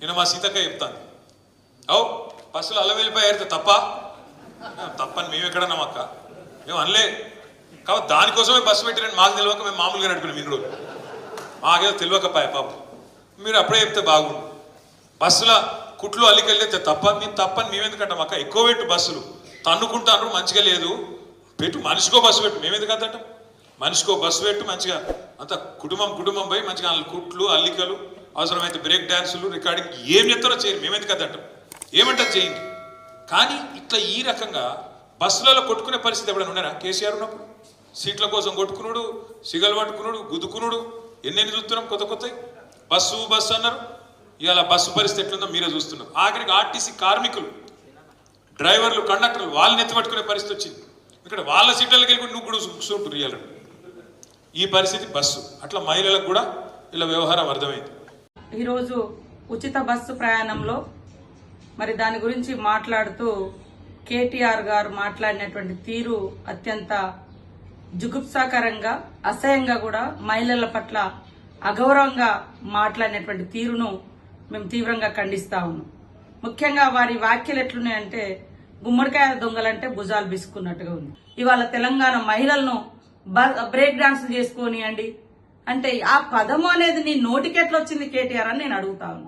నేను మా సీతక్క చెప్తాను అవు పసులు అల్ల వెళ్ళిపోయారు తప్ప? తప్పని మేము ఎక్కడన్నాం అక్క? మేము అనలే. కాబట్టి దానికోసమే బస్సు పెట్టిరని మాకు తెలియక మేము మామూలుగా నడిపినాం ఇన్ని రోజులు మాకేదో తెలియకపాయ పాపం. మీరు అప్పుడే చెప్తే బాగుండు. బస్సుల కుట్లు అల్లికెళ్ళితే తప్ప మేము తప్పని మేము ఎందుకంటాం అక్క? ఎక్కువ పెట్టు బస్సులు. తన్నుకుంటాను మంచిగా లేదు. పెట్టు మనిషికో బస్సు పెట్టు. మేము ఎందుకు అంటాం? మనిషికో బస్సు పెట్టు మంచిగా. అంత కుటుంబం కుటుంబం పోయి మంచిగా కుట్లు అల్లికలు అవసరమైతే బ్రేక్ డాన్సులు రికార్డింగ్ ఏం చెప్తారో చేయరు. మేము ఎందుకు ఏమంటారు చేయండి. కానీ ఇట్లా ఈ రకంగా బస్సులలో కొట్టుకునే పరిస్థితి ఎప్పుడైనా ఉన్నారా? కేసీఆర్ ఉన్నప్పుడు? సీట్ల కోసం కొట్టుకునుడు సిగలు పట్టుకునుడు గుద్దుకునుడు ఎన్నెన్ని చూస్తున్నాం? కొత్త కొత్త బస్సు బస్సు అన్నారు. ఇవాళ బస్సు పరిస్థితి ఎట్లుందో మీరే చూస్తున్నారు. ఆఖరికి ఆర్టీసీ కార్మికులు డ్రైవర్లు కండక్టర్లు వాళ్ళని ఎత్తిపట్టుకునే పరిస్థితి వచ్చింది. ఇక్కడ వాళ్ళ సీట్లకి వెళ్ళి నువ్వు కూడా కూర్చుంటారు ఇవాళ. ఈ పరిస్థితి బస్సు. అట్లా మహిళలకు కూడా ఇలా వ్యవహారం అర్థమైంది. ఈరోజు ఉచిత బస్సు ప్రయాణంలో మరి దాని గురించి మాట్లాడుతూ కేటీఆర్ గారు మాట్లాడినటువంటి తీరు అత్యంత జుగుప్సాకరంగా అసహ్యంగా కూడా మహిళల పట్ల అగౌరవంగా మాట్లాడినటువంటి తీరును మేము తీవ్రంగా ఖండిస్తా ఉన్నాం. ముఖ్యంగా వారి వ్యాఖ్యలు ఎట్లున్నాయంటే గుమ్మడికాయ దొంగలంటే భుజాలు బిసుకున్నట్టుగా ఉంది. ఇవాళ తెలంగాణ మహిళలను బ్రేక్ డాన్సులు చేసుకోనియండి అంటే ఆ పదము అనేది నీ నోటికి వచ్చింది కేటీఆర్ అని నేను అడుగుతాను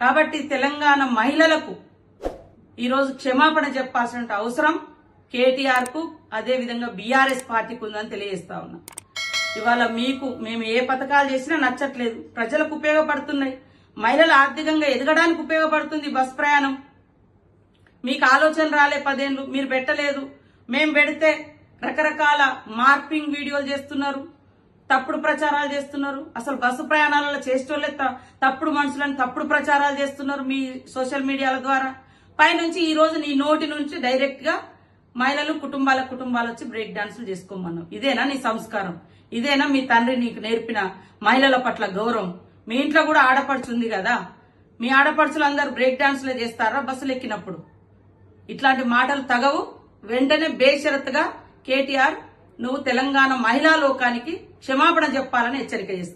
కాబట్టి తెలంగాణ మహిళలకు ఈరోజు క్షమాపణ చెప్పాల్సిన అవసరం కేటీఆర్కు అదే విధంగా బీఆర్ఎస్ పార్టీకి ఉందని తెలియజేస్తా ఉన్నా. ఇవాళ మీకు మేము ఏ పథకాలు చేసినా నచ్చట్లేదు. ప్రజలకు ఉపయోగపడుతున్నాయి. మహిళలు ఆర్థికంగా ఎదగడానికి ఉపయోగపడుతుంది బస్ ప్రయాణం. మీకు ఆలోచన రాలే పదేళ్ళు మీరు పెట్టలేదు. మేము పెడితే రకరకాల మార్పింగ్ వీడియోలు చేస్తున్నారు. తప్పుడు ప్రచారాలు చేస్తున్నారు. అసలు బస్సు ప్రయాణాలలో చేసేటోళ్ళే త- తప్పుడు మనుషులను తప్పుడు ప్రచారాలు చేస్తున్నారు మీ సోషల్ మీడియాల ద్వారా. పైనుంచి ఈ రోజు నీ నోటి నుంచి డైరెక్ట్గా మహిళలు కుటుంబాల కుటుంబాలు వచ్చి బ్రేక్ డాన్సులు చేసుకోమన్నావు ఇదేనా నీ సంస్కారం? ఇదేనా మీ తండ్రి నీకు నేర్పిన మహిళల పట్ల గౌరవం? మీ ఇంట్లో కూడా ఆడపడుచుంది కదా? మీ ఆడపడుచులు అందరు బ్రేక్ డాన్సులే చేస్తారా బస్సులు ఎక్కినప్పుడు? ఇట్లాంటి మాటలు తగవు. వెంటనే బేషరత్గా కేటీఆర్ నువ్వు తెలంగాణ మహిళా లోకానికి క్షమాపణ చెప్పాలని హెచ్చరిక చేస్తాను